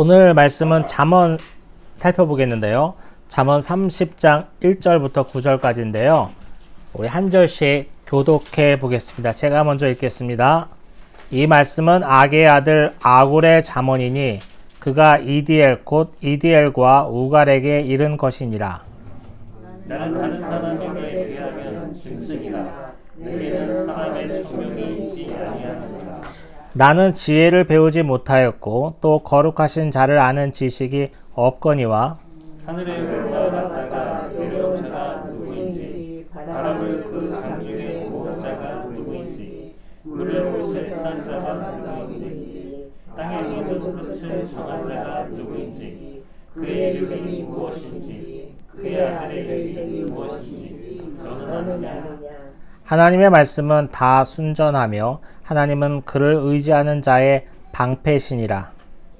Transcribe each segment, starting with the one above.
오늘 말씀은 잠언 살펴보겠는데요. 잠언 30장 1절부터 9절까지인데요. 우리 한 절씩 교독해 보겠습니다. 제가 먼저 읽겠습니다. 이 말씀은 악의 아들 아굴의 잠언이니 그가 이디엘 곧 이디엘과 우갈에게 이른 것이니라. 나는 다른 사람에게 나는 지혜를 배우지 못하였고 또 거룩하신 자를 아는 지식이 없거니와 하늘에 올라갔다가 내려온 자가 누구인지 바람을 그 장중에 모은 자가 누구인지 물을 곳에 싼 자가 누구인지 땅의 모든 끝을 정한 자가 누구인지 그의 이름이 무엇인지 그의 아들의 이름이 무엇인지 너는 아느냐? 하나님의 말씀은 다 순전하며 하나님은 그를 의지하는 자의 방패시니라.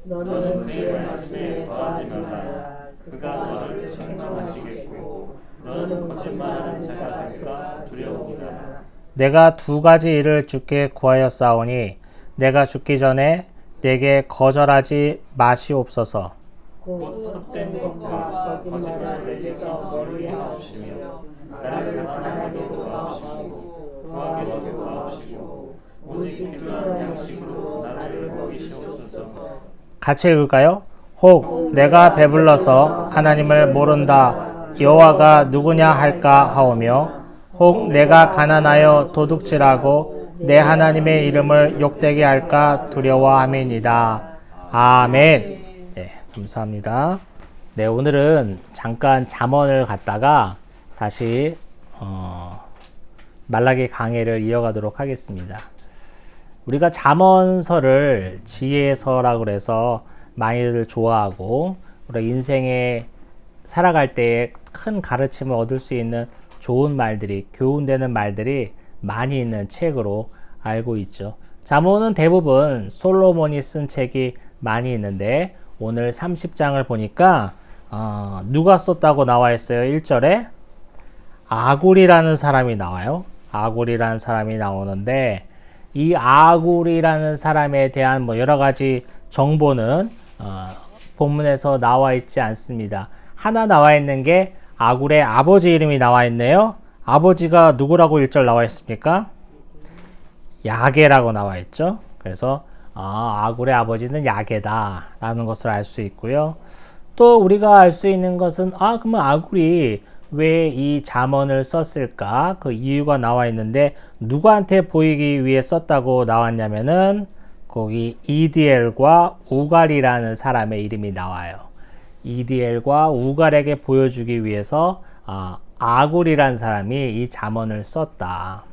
너는 그의 말씀에 거하지 말라 그가 너를 책망하시겠고 너는 거짓말하는 자가 될까 두려우니라 내가 두 가지 일을 주께 구하였사오니 내가 죽기 전에 내게 거절하지 마시옵소서. 곧 헛된 것과 거짓말을 내게서 멀리 하옵시며 나를 가난하게 도와주시고 구하게 같이 읽을까요? 혹 내가 배불러서 하나님을 모른다 여호와가 누구냐 할까 하오며 혹 내가 가난하여 도둑질하고 내 하나님의 이름을 욕되게 할까 두려워함이니이다. 아멘. 네, 감사합니다. 네, 오늘은 잠깐 잠언을 갔다가 다시 어, 말라기 강해를 이어가도록 하겠습니다. 우리가 잠언서를 지혜서라고 그래서 많이들 좋아하고 우리 인생에 살아갈 때에 큰 가르침을 얻을 수 있는 좋은 말들이 교훈되는 말들이 많이 있는 책으로 알고 있죠. 잠언은 대부분 솔로몬이 쓴 책이 많이 있는데 오늘 30장을 보니까 어, 누가 썼다고 나와 있어요? 1절에 아굴이라는 사람이 나와요. 아굴이라는 사람이 나오는데 이 아굴이라는 사람에 대한 뭐 여러 가지 정보는 어, 본문에서 나와 있지 않습니다. 하나 나와 있는 게 아굴의 아버지 이름이 나와 있네요. 아버지가 누구라고 1절 나와 있습니까? 야게라고 나와 있죠. 그래서 아, 아굴의 아버지는 야게다라는 것을 알 수 있고요. 또 우리가 알 수 있는 것은 아 그러면 아굴이 왜 이 잠언을 썼을까? 그 이유가 나와 있는데 누구한테 보이기 위해 썼다고 나왔냐면은 거기 이디엘과 우갈이라는 사람의 이름이 나와요. 이디엘과 우갈에게 보여주기 위해서 아, 아굴이라는 사람이 이 잠언을 썼다.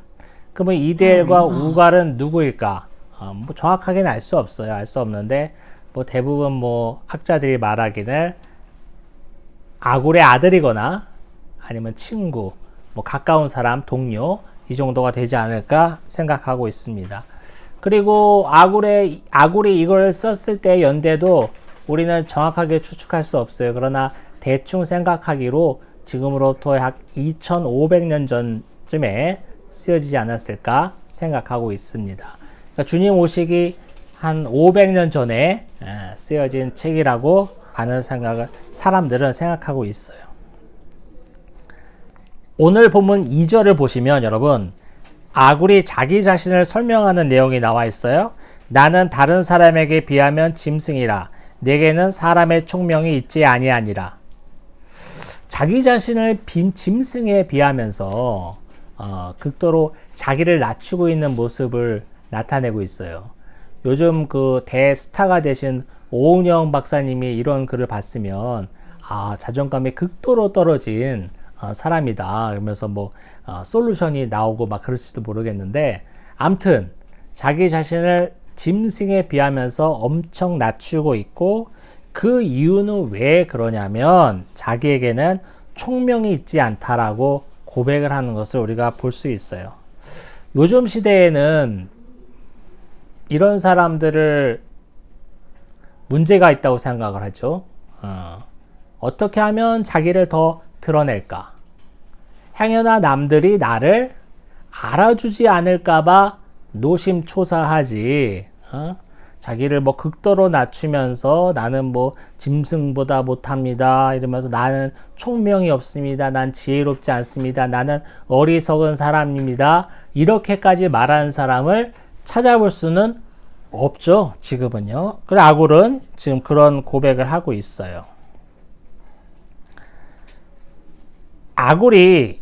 그러면 이디엘과 우갈은 누구일까? 어, 뭐 정확하게는 알 수 없어요. 알 수 없는데 뭐 대부분 뭐 학자들이 말하기를 아굴의 아들이거나 아니면 친구, 뭐 가까운 사람, 동료 이 정도가 되지 않을까 생각하고 있습니다. 그리고 아굴의 아굴이 이걸 썼을 때 연대도 우리는 정확하게 추측할 수 없어요. 그러나 대충 생각하기로 지금으로부터 약 2,500년 전쯤에 쓰여지지 않았을까 생각하고 있습니다. 그러니까 주님 오시기 한 500년 전에 쓰여진 책이라고 하는 생각을 사람들은 생각하고 있어요. 오늘 본문 2절을 보시면 여러분 아굴이 자기 자신을 설명하는 내용이 나와 있어요. 나는 다른 사람에게 비하면 짐승이라 내게는 사람의 총명이 있지 아니하니라. 자기 자신을 빈 짐승에 비하면서 어, 극도로 자기를 낮추고 있는 모습을 나타내고 있어요. 요즘 그 대스타가 되신 오은영 박사님이 이런 글을 봤으면 아 자존감이 극도로 떨어진 어, 사람이다. 그러면서 뭐 어, 솔루션이 나오고 막 그럴지도 모르겠는데 암튼 자기 자신을 짐승에 비하면서 엄청 낮추고 있고 그 이유는 왜 그러냐면 자기에게는 총명이 있지 않다라고 고백을 하는 것을 우리가 볼 수 있어요. 요즘 시대에는 이런 사람들을 문제가 있다고 생각을 하죠. 어, 어떻게 하면 자기를 더 드러낼까? 행여나 남들이 나를 알아주지 않을까봐 노심초사하지. 어? 자기를 뭐 극도로 낮추면서 나는 뭐 짐승보다 못합니다. 이러면서 나는 총명이 없습니다. 난 지혜롭지 않습니다. 나는 어리석은 사람입니다. 이렇게까지 말하는 사람을 찾아볼 수는 없죠. 지금은요. 그래 아굴은 지금 그런 고백을 하고 있어요. 아굴이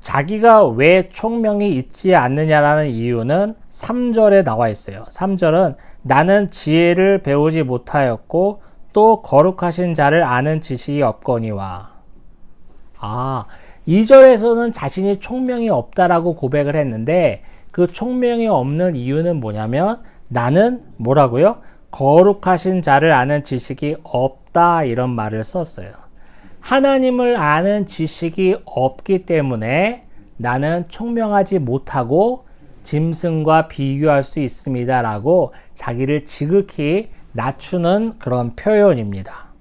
자기가 왜 총명이 있지 않느냐라는 이유는 3절에 나와 있어요. 3절은 나는 지혜를 배우지 못하였고 또 거룩하신 자를 아는 지식이 없거니와. 아, 2절에서는 자신이 총명이 없다라고 고백을 했는데 그 총명이 없는 이유는 뭐냐면 나는 뭐라고요? 거룩하신 자를 아는 지식이 없다 이런 말을 썼어요. 하나님을 아는 지식이 없기 때문에 나는 총명하지 못하고 짐승과 비교할 수 있습니다. 라고 자기를 지극히 낮추는 그런 표현입니다.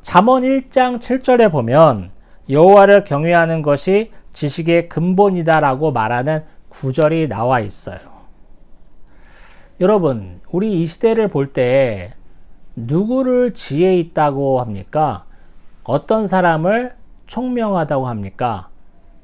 잠언 1장 7절에 보면 여호와를 경외하는 것이 지식의 근본이다라고 말하는 구절이 나와 있어요. 여러분, 우리 이 시대를 볼 때 누구를 지혜 있다고 합니까? 어떤 사람을 총명하다고 합니까?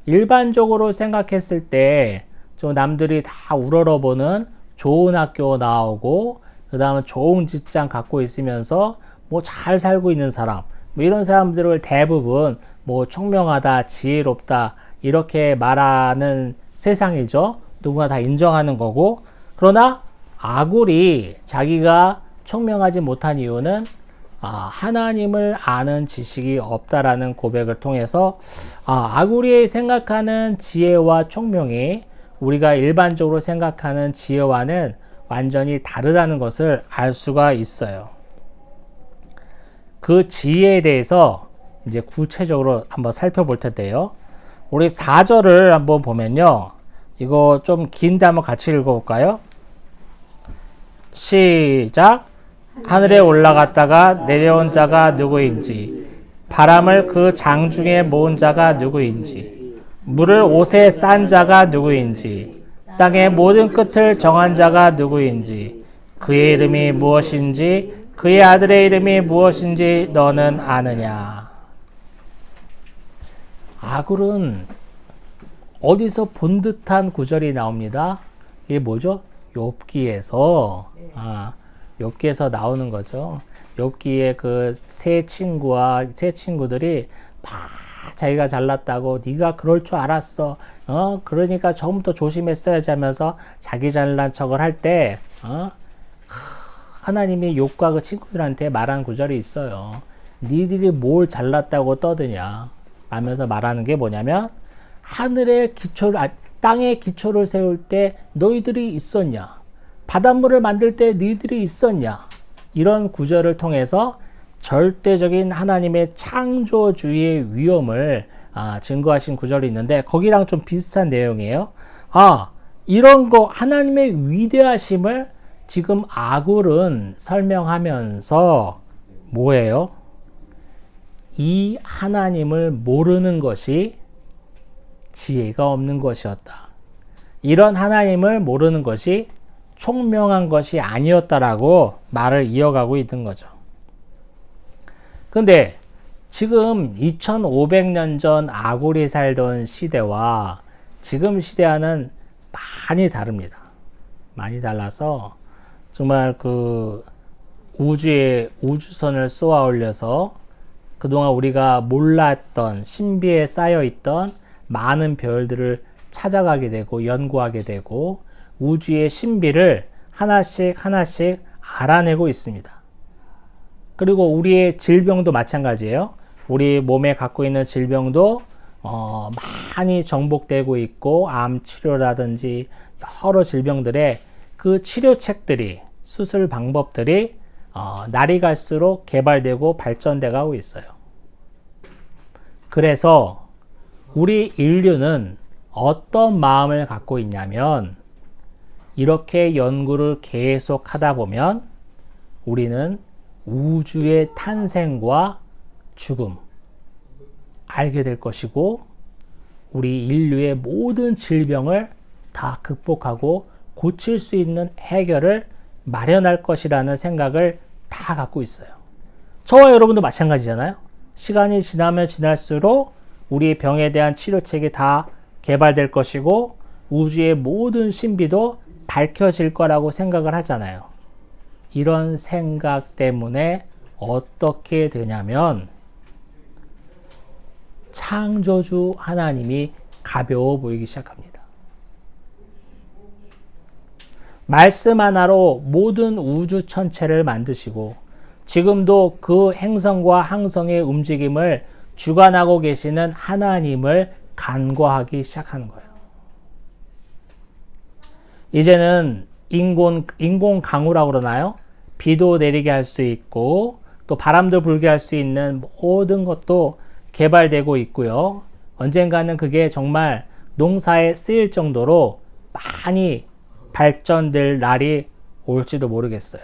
일반적으로 생각했을 때 좀 남들이 다 우러러보는 좋은 학교 나오고 그 다음에 좋은 직장 갖고 있으면서 뭐 잘 살고 있는 사람 뭐 이런 사람들을 대부분 뭐 총명하다 지혜롭다 이렇게 말하는 세상이죠 누구나 다 인정하는 거고 그러나 아굴이 자기가 총명하지 못한 이유는 아, 하나님을 아는 지식이 없다라는 고백을 통해서 아, 아구리의 생각하는 지혜와 총명이 우리가 일반적으로 생각하는 지혜와는 완전히 다르다는 것을 알 수가 있어요. 그 지혜에 대해서 이제 구체적으로 한번 살펴볼 텐데요. 우리 4절을 한번 보면요. 이거 좀 긴데 한번 같이 읽어볼까요? 시작. 하늘에 올라갔다가 내려온 자가 누구인지, 바람을 그 장중에 모은 자가 누구인지, 물을 옷에 싼 자가 누구인지, 땅의 모든 끝을 정한 자가 누구인지, 그의 이름이 무엇인지, 그의 아들의 이름이 무엇인지 너는 아느냐. 아굴은 어디서 본 듯한 구절이 나옵니다. 이게 뭐죠? 욥기에서 아, 욥기에서 나오는 거죠. 욥기의 그 세 친구와 세 친구들이 막 자기가 잘났다고 네가 그럴 줄 알았어. 어 그러니까 처음부터 조심했어야지 하면서 자기 잘난 척을 할때 어? 하나님이 욥과 그 친구들한테 말한 구절이 있어요. 니들이 뭘 잘났다고 떠드냐 하면서 말하는 게 뭐냐면 하늘의 기초를 아, 땅의 기초를 세울 때 너희들이 있었냐? 바닷물을 만들 때 너희들이 있었냐? 이런 구절을 통해서 절대적인 하나님의 창조주의의 위험을 아, 증거하신 구절이 있는데 거기랑 좀 비슷한 내용이에요. 아, 이런 거 하나님의 위대하심을 지금 아굴은 설명하면서 뭐예요? 이 하나님을 모르는 것이 지혜가 없는 것이었다. 이런 하나님을 모르는 것이 총명한 것이 아니었다라고 말을 이어가고 있는 거죠. 근데 지금 2500년 전 아굴이 살던 시대와 지금 시대와는 많이 다릅니다. 많이 달라서 정말 그 우주에 우주선을 쏘아 올려서 그동안 우리가 몰랐던 신비에 쌓여 있던 많은 별들을 찾아가게 되고 연구하게 되고 우주의 신비를 하나씩 하나씩 알아내고 있습니다. 그리고 우리의 질병도 마찬가지예요. 우리 몸에 갖고 있는 질병도 어, 많이 정복되고 있고 암 치료라든지 여러 질병들의 그 치료책들이 수술 방법들이 어, 날이 갈수록 개발되고 발전돼 가고 있어요. 그래서 우리 인류는 어떤 마음을 갖고 있냐면 이렇게 연구를 계속 하다 보면 우리는 우주의 탄생과 죽음 알게 될 것이고 우리 인류의 모든 질병을 다 극복하고 고칠 수 있는 해결을 마련할 것이라는 생각을 다 갖고 있어요. 저와 여러분도 마찬가지잖아요. 시간이 지나면 지날수록 우리의 병에 대한 치료책이 다 개발될 것이고 우주의 모든 신비도 밝혀질 거라고 생각을 하잖아요. 이런 생각 때문에 어떻게 되냐면 창조주 하나님이 가벼워 보이기 시작합니다. 말씀 하나로 모든 우주 천체를 만드시고 지금도 그 행성과 항성의 움직임을 주관하고 계시는 하나님을 간과하기 시작하는 거예요. 이제는 인공, 인공 강우라고 그러나요? 비도 내리게 할 수 있고 또 바람도 불게 할 수 있는 모든 것도 개발되고 있고요. 언젠가는 그게 정말 농사에 쓰일 정도로 많이 발전될 날이 올지도 모르겠어요.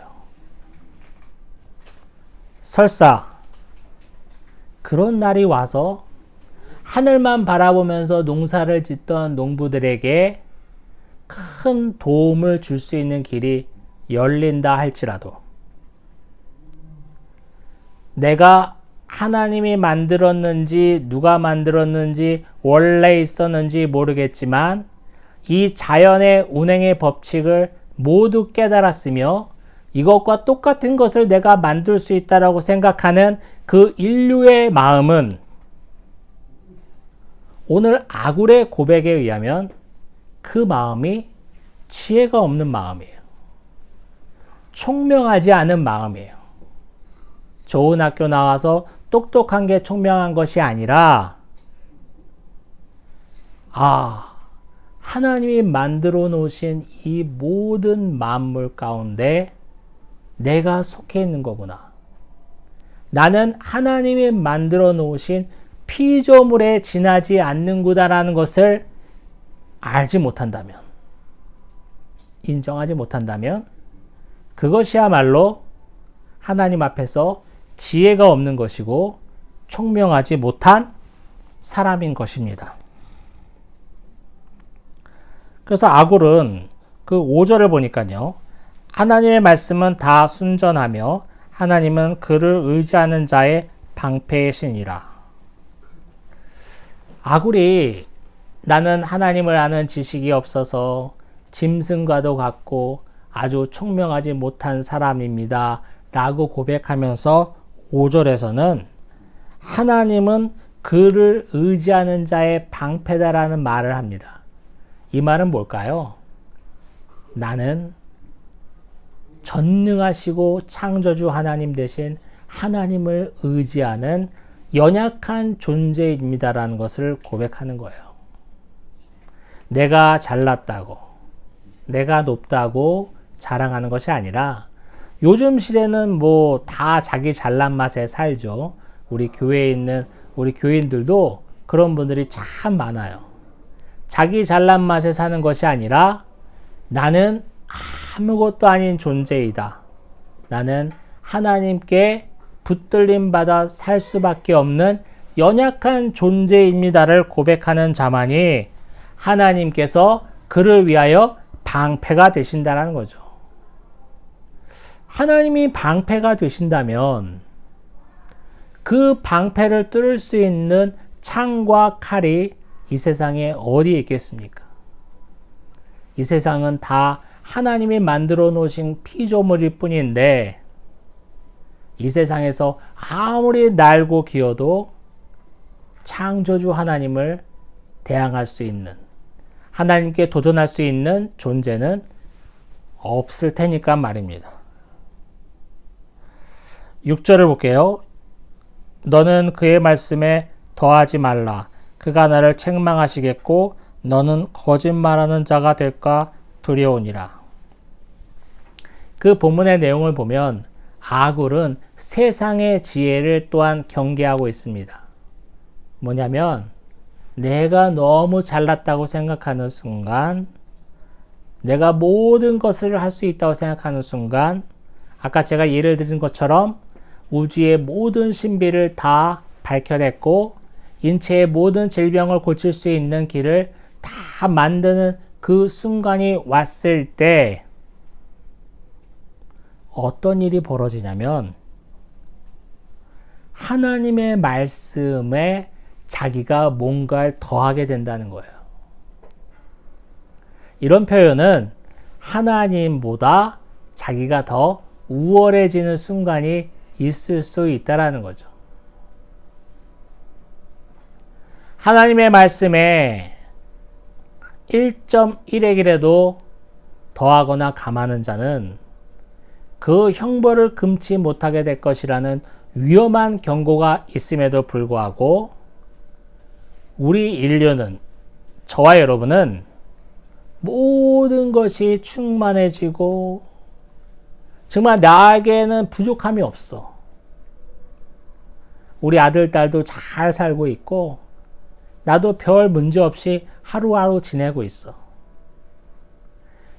설사 그런 날이 와서 하늘만 바라보면서 농사를 짓던 농부들에게 큰 도움을 줄 수 있는 길이 열린다 할지라도 내가 하나님이 만들었는지 누가 만들었는지 원래 있었는지 모르겠지만 이 자연의 운행의 법칙을 모두 깨달았으며 이것과 똑같은 것을 내가 만들 수 있다라고 생각하는 그 인류의 마음은 오늘 아굴의 고백에 의하면 그 마음이 지혜가 없는 마음이에요. 총명하지 않은 마음이에요. 좋은 학교 나와서 똑똑한 게 총명한 것이 아니라, 아, 하나님이 만들어 놓으신 이 모든 만물 가운데 내가 속해 있는 거구나. 나는 하나님이 만들어 놓으신 피조물에 지나지 않는구나라는 것을 알지 못한다면, 인정하지 못한다면, 그것이야말로 하나님 앞에서 지혜가 없는 것이고 총명하지 못한 사람인 것입니다. 그래서 아굴은 그 5절을 보니까요. 하나님의 말씀은 다 순전하며 하나님은 그를 의지하는 자의 방패의 신이라. 아굴이 나는 하나님을 아는 지식이 없어서 짐승과도 같고 아주 총명하지 못한 사람입니다. 라고 고백하면서 5절에서는 하나님은 그를 의지하는 자의 방패다라는 말을 합니다. 이 말은 뭘까요? 나는 전능하시고 창조주 하나님 대신 하나님을 의지하는 연약한 존재입니다라는 것을 고백하는 거예요. 내가 잘났다고, 내가 높다고 자랑하는 것이 아니라 요즘 시대는 뭐 다 자기 잘난 맛에 살죠. 우리 교회에 있는 우리 교인들도 그런 분들이 참 많아요. 자기 잘난 맛에 사는 것이 아니라 나는 아무것도 아닌 존재이다. 나는 하나님께 붙들림 받아 살 수밖에 없는 연약한 존재입니다를 고백하는 자만이 하나님께서 그를 위하여 방패가 되신다는 거죠. 하나님이 방패가 되신다면 그 방패를 뚫을 수 있는 창과 칼이 이 세상에 어디에 있겠습니까? 이 세상은 다 하나님이 만들어 놓으신 피조물일 뿐인데 이 세상에서 아무리 날고 기어도 창조주 하나님을 대항할 수 있는 하나님께 도전할 수 있는 존재는 없을 테니까 말입니다. 6절을 볼게요. 너는 그의 말씀에 더하지 말라. 그가 나를 책망하시겠고 너는 거짓말하는 자가 될까 두려우니라. 그 본문의 내용을 보면 아굴은 세상의 지혜를 또한 경계하고 있습니다. 뭐냐면 내가 너무 잘났다고 생각하는 순간 내가 모든 것을 할 수 있다고 생각하는 순간 아까 제가 예를 드린 것처럼 우주의 모든 신비를 다 밝혀냈고 인체의 모든 질병을 고칠 수 있는 길을 다 만드는 그 순간이 왔을 때 어떤 일이 벌어지냐면 하나님의 말씀에 자기가 뭔가를 더하게 된다는 거예요. 이런 표현은 하나님보다 자기가 더 우월해지는 순간이 있을 수 있다라는 거죠. 하나님의 말씀에 1.1액이라도 더하거나 감하는 자는 그 형벌을 금치 못하게 될 것이라는 위험한 경고가 있음에도 불구하고 우리 인류는 저와 여러분은 모든 것이 충만해지고 정말 나에게는 부족함이 없어. 우리 아들, 딸도 잘 살고 있고 나도 별 문제 없이 하루하루 지내고 있어.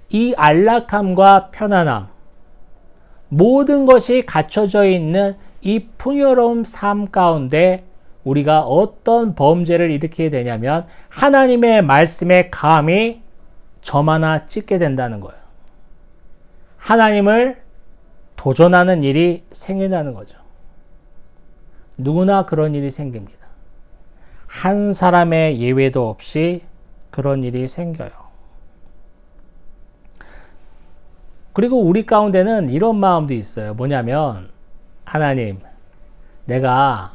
이 안락함과 편안함, 모든 것이 갖춰져 있는 이 풍요로운 삶 가운데 우리가 어떤 범죄를 일으키게 되냐면 하나님의 말씀에 감히 점 하나 찍게 된다는 거예요. 하나님을 도전하는 일이 생긴다는 거죠. 누구나 그런 일이 생깁니다. 한 사람의 예외도 없이 그런 일이 생겨요. 그리고 우리 가운데는 이런 마음도 있어요. 뭐냐면, 하나님, 내가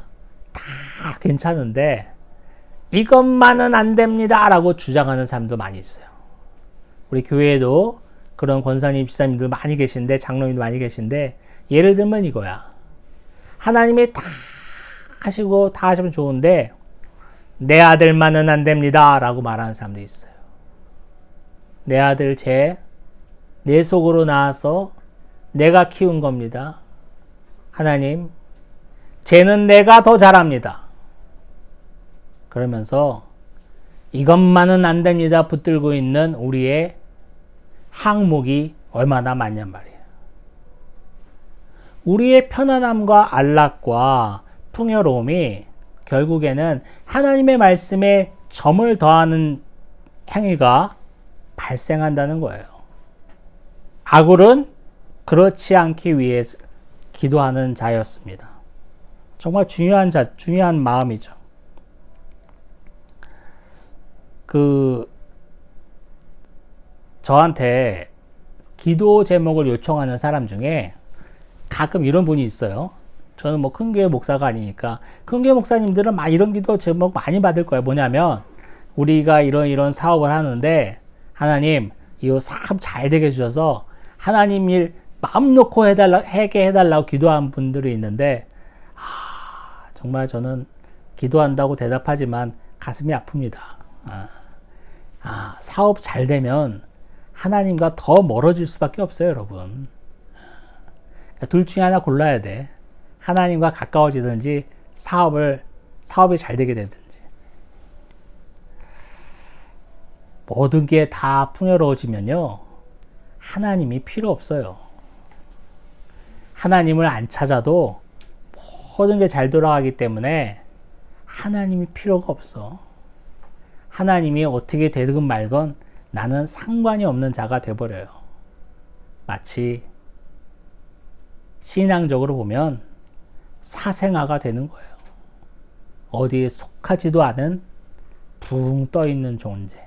다 괜찮은데, 이것만은 안 됩니다. 라고 주장하는 사람도 많이 있어요. 우리 교회에도 그런 권사님, 집사님들 많이 계신데, 장로님도 많이 계신데, 예를 들면 이거야. 하나님이 다 하시고 다 하시면 좋은데, 내 아들만은 안 됩니다. 라고 말하는 사람도 있어요. 내 아들 제, 내 속으로 나와서 내가 키운 겁니다. 하나님, 쟤는 내가 더 잘합니다. 그러면서 이것만은 안 됩니다. 붙들고 있는 우리의 항목이 얼마나 많냔 말이에요. 우리의 편안함과 안락과 풍요로움이 결국에는 하나님의 말씀에 점을 더하는 행위가 발생한다는 거예요. 아굴은 그렇지 않기 위해 기도하는 자였습니다. 정말 중요한 자, 중요한 마음이죠. 그, 저한테 기도 제목을 요청하는 사람 중에 가끔 이런 분이 있어요. 저는 뭐 큰 교회 목사가 아니니까 큰 교회 목사님들은 막 이런 기도 제목 많이 받을 거예요. 뭐냐면 우리가 이런 이런 사업을 하는데 하나님 이 사업 잘 되게 해주셔서 하나님 일 마음 놓고 해달라 해게 해달라고 기도한 분들이 있는데 아, 정말 저는 기도한다고 대답하지만 가슴이 아픕니다. 아, 아, 사업 잘 되면 하나님과 더 멀어질 수밖에 없어요, 여러분. 그러니까 둘 중에 하나 골라야 돼. 하나님과 가까워지든지 사업을 사업이 잘 되게 되든지. 모든 게 다 풍요로워지면요. 하나님이 필요 없어요. 하나님을 안 찾아도 모든 게 잘 돌아가기 때문에 하나님이 필요가 없어. 하나님이 어떻게 되든 말건 나는 상관이 없는 자가 돼버려요. 마치 신앙적으로 보면 사생아가 되는 거예요. 어디에 속하지도 않은 붕 떠 있는 존재.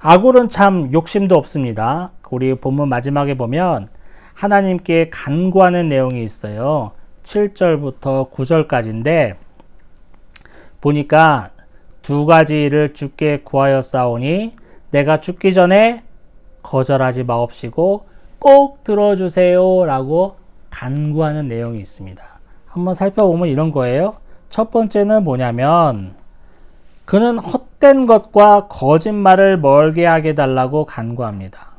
아굴은 참 욕심도 없습니다. 우리 본문 마지막에 보면 하나님께 간구하는 내용이 있어요. 7절부터 9절까지인데 보니까 두 가지를 주께 구하여 싸우니 내가 죽기 전에 거절하지 마옵시고 꼭 들어주세요 라고 간구하는 내용이 있습니다. 한번 살펴보면 이런 거예요. 첫 번째는 뭐냐면 그는 헛된 것과 거짓말을 멀게 하게 달라고 간구합니다.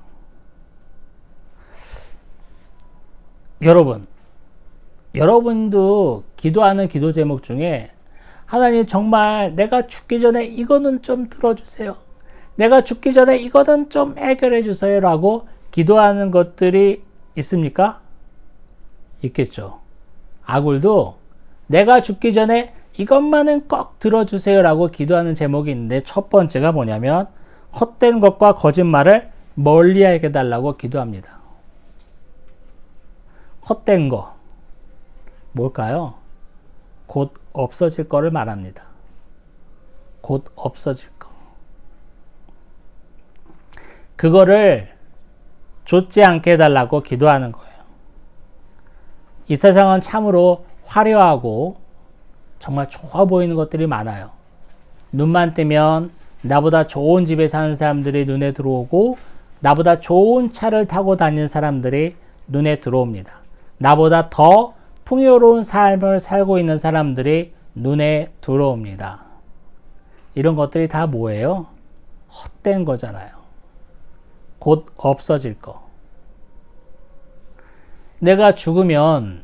여러분, 여러분도 기도하는 기도 제목 중에 하나님 정말 내가 죽기 전에 이거는 좀 들어주세요. 내가 죽기 전에 이거는 좀 해결해 주세요. 라고 기도하는 것들이 있습니까? 있겠죠. 아굴도 내가 죽기 전에 이것만은 꼭 들어주세요. 라고 기도하는 제목이 있는데 첫 번째가 뭐냐면 헛된 것과 거짓말을 멀리 하게 달라고 기도합니다. 헛된 거. 뭘까요? 곧 없어질 거를 말합니다. 곧 없어질 거. 그거를 좇지 않게 해달라고 기도하는 거예요. 이 세상은 참으로 화려하고 정말 좋아 보이는 것들이 많아요. 눈만 뜨면 나보다 좋은 집에 사는 사람들이 눈에 들어오고 나보다 좋은 차를 타고 다니는 사람들이 눈에 들어옵니다. 나보다 더 풍요로운 삶을 살고 있는 사람들이 눈에 들어옵니다. 이런 것들이 다 뭐예요? 헛된 거잖아요. 곧 없어질 거. 내가 죽으면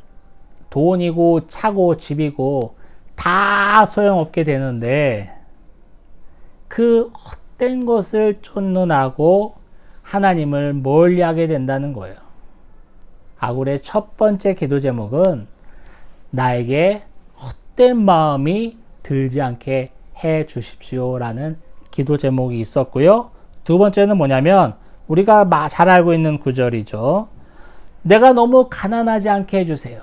돈이고 차고 집이고 다 소용없게 되는데 그 헛된 것을 쫓는하고 하나님을 멀리하게 된다는 거예요. 아굴의 첫 번째 기도 제목은 나에게 헛된 마음이 들지 않게 해 주십시오라는 기도 제목이 있었고요. 두 번째는 뭐냐면 우리가 잘 알고 있는 구절이죠. 내가 너무 가난하지 않게 해주세요.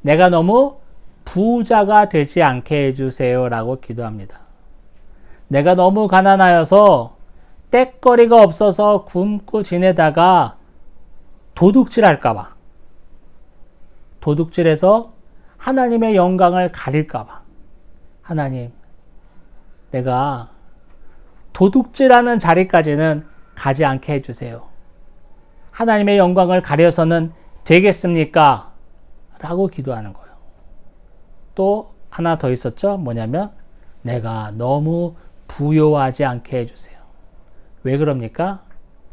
내가 너무 부자가 되지 않게 해주세요 라고 기도합니다. 내가 너무 가난하여서 떼거리가 없어서 굶고 지내다가 도둑질 할까봐. 도둑질해서 하나님의 영광을 가릴까봐. 하나님, 내가 도둑질하는 자리까지는 가지 않게 해주세요. 하나님의 영광을 가려서는 되겠습니까? 라고 기도하는 거예요. 또 하나 더 있었죠? 뭐냐면, 내가 너무 부요하지 않게 해주세요. 왜 그럽니까?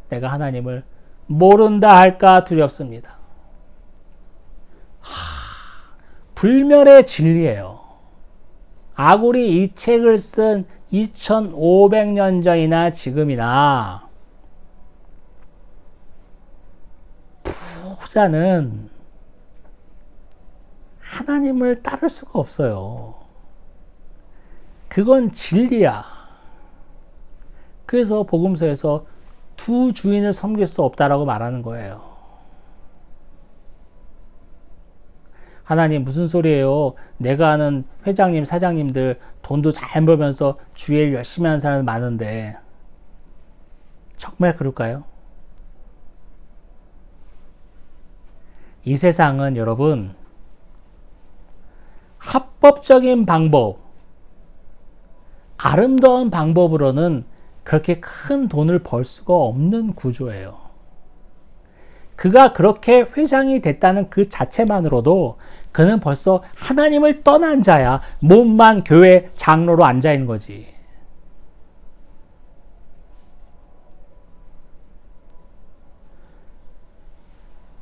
내가 하나님을 모른다 할까 두렵습니다. 하, 불멸의 진리예요. 아굴이 이 책을 쓴 2500년 전이나 지금이나 부자는 하나님을 따를 수가 없어요. 그건 진리야. 그래서 복음서에서 두 주인을 섬길 수 없다라고 말하는 거예요. 하나님 무슨 소리예요? 내가 아는 회장님, 사장님들 돈도 잘 벌면서 주일 열심히 하는 사람이 많은데 정말 그럴까요? 이 세상은 여러분 합법적인 방법, 아름다운 방법으로는 그렇게 큰 돈을 벌 수가 없는 구조예요. 그가 그렇게 회장이 됐다는 그 자체만으로도 그는 벌써 하나님을 떠난 자야. 몸만 교회 장로로 앉아 있는 거지.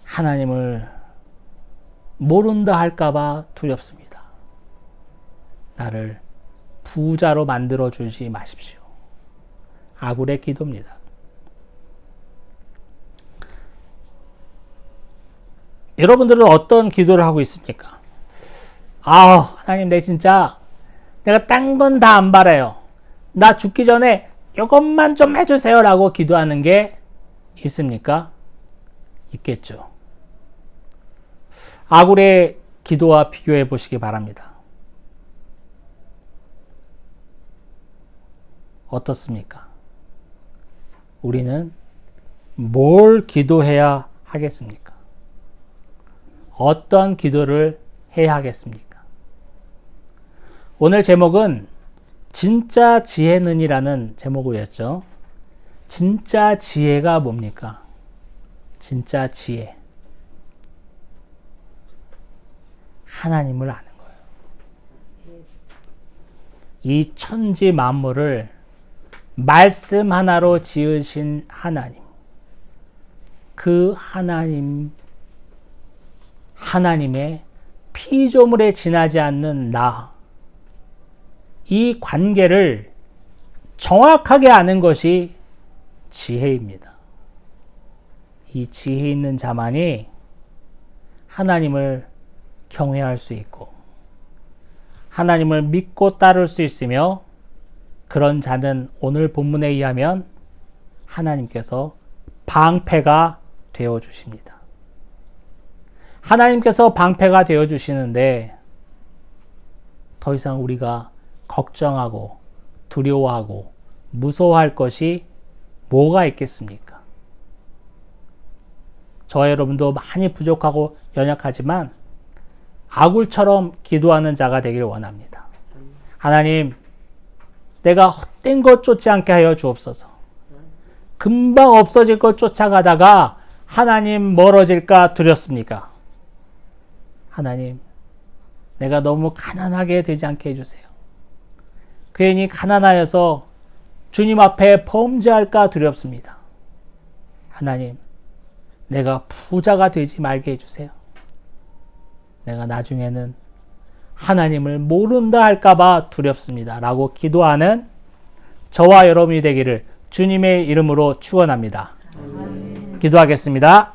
하나님을 모른다 할까봐 두렵습니다. 나를 부자로 만들어 주지 마십시오. 아굴의 기도입니다. 여러분들은 어떤 기도를 하고 있습니까? 아, 하나님, 내 진짜 내가 딴 건 다 안 바래요. 나 죽기 전에 이것만 좀 해주세요라고 기도하는 게 있습니까? 있겠죠. 아굴의 기도와 비교해 보시기 바랍니다. 어떻습니까? 우리는 뭘 기도해야 하겠습니까? 어떤 기도를 해야 하겠습니까? 오늘 제목은 진짜 지혜는이라는 제목이었죠. 진짜 지혜가 뭡니까? 진짜 지혜. 하나님을 아는 거예요. 이 천지 만물을 말씀 하나로 지으신 하나님. 그 하나님, 하나님의 피조물에 지나지 않는 나. 이 관계를 정확하게 아는 것이 지혜입니다. 이 지혜 있는 자만이 하나님을 경외할 수 있고, 하나님을 믿고 따를 수 있으며, 그런 자는 오늘 본문에 의하면 하나님께서 방패가 되어 주십니다. 하나님께서 방패가 되어 주시는데 더 이상 우리가 걱정하고 두려워하고 무서워할 것이 뭐가 있겠습니까? 저와 여러분도 많이 부족하고 연약하지만 아굴처럼 기도하는 자가 되길 원합니다. 하나님, 내가 헛된 것 쫓지 않게 하여 주옵소서. 금방 없어질 것 쫓아가다가 하나님 멀어질까 두렵습니까? 하나님, 내가 너무 가난하게 되지 않게 해주세요. 괜히 가난하여서 주님 앞에 범죄할까 두렵습니다. 하나님, 내가 부자가 되지 말게 해주세요. 내가 나중에는 하나님을 모른다 할까봐 두렵습니다. 라고 기도하는 저와 여러분이 되기를 주님의 이름으로 축원합니다. 기도하겠습니다.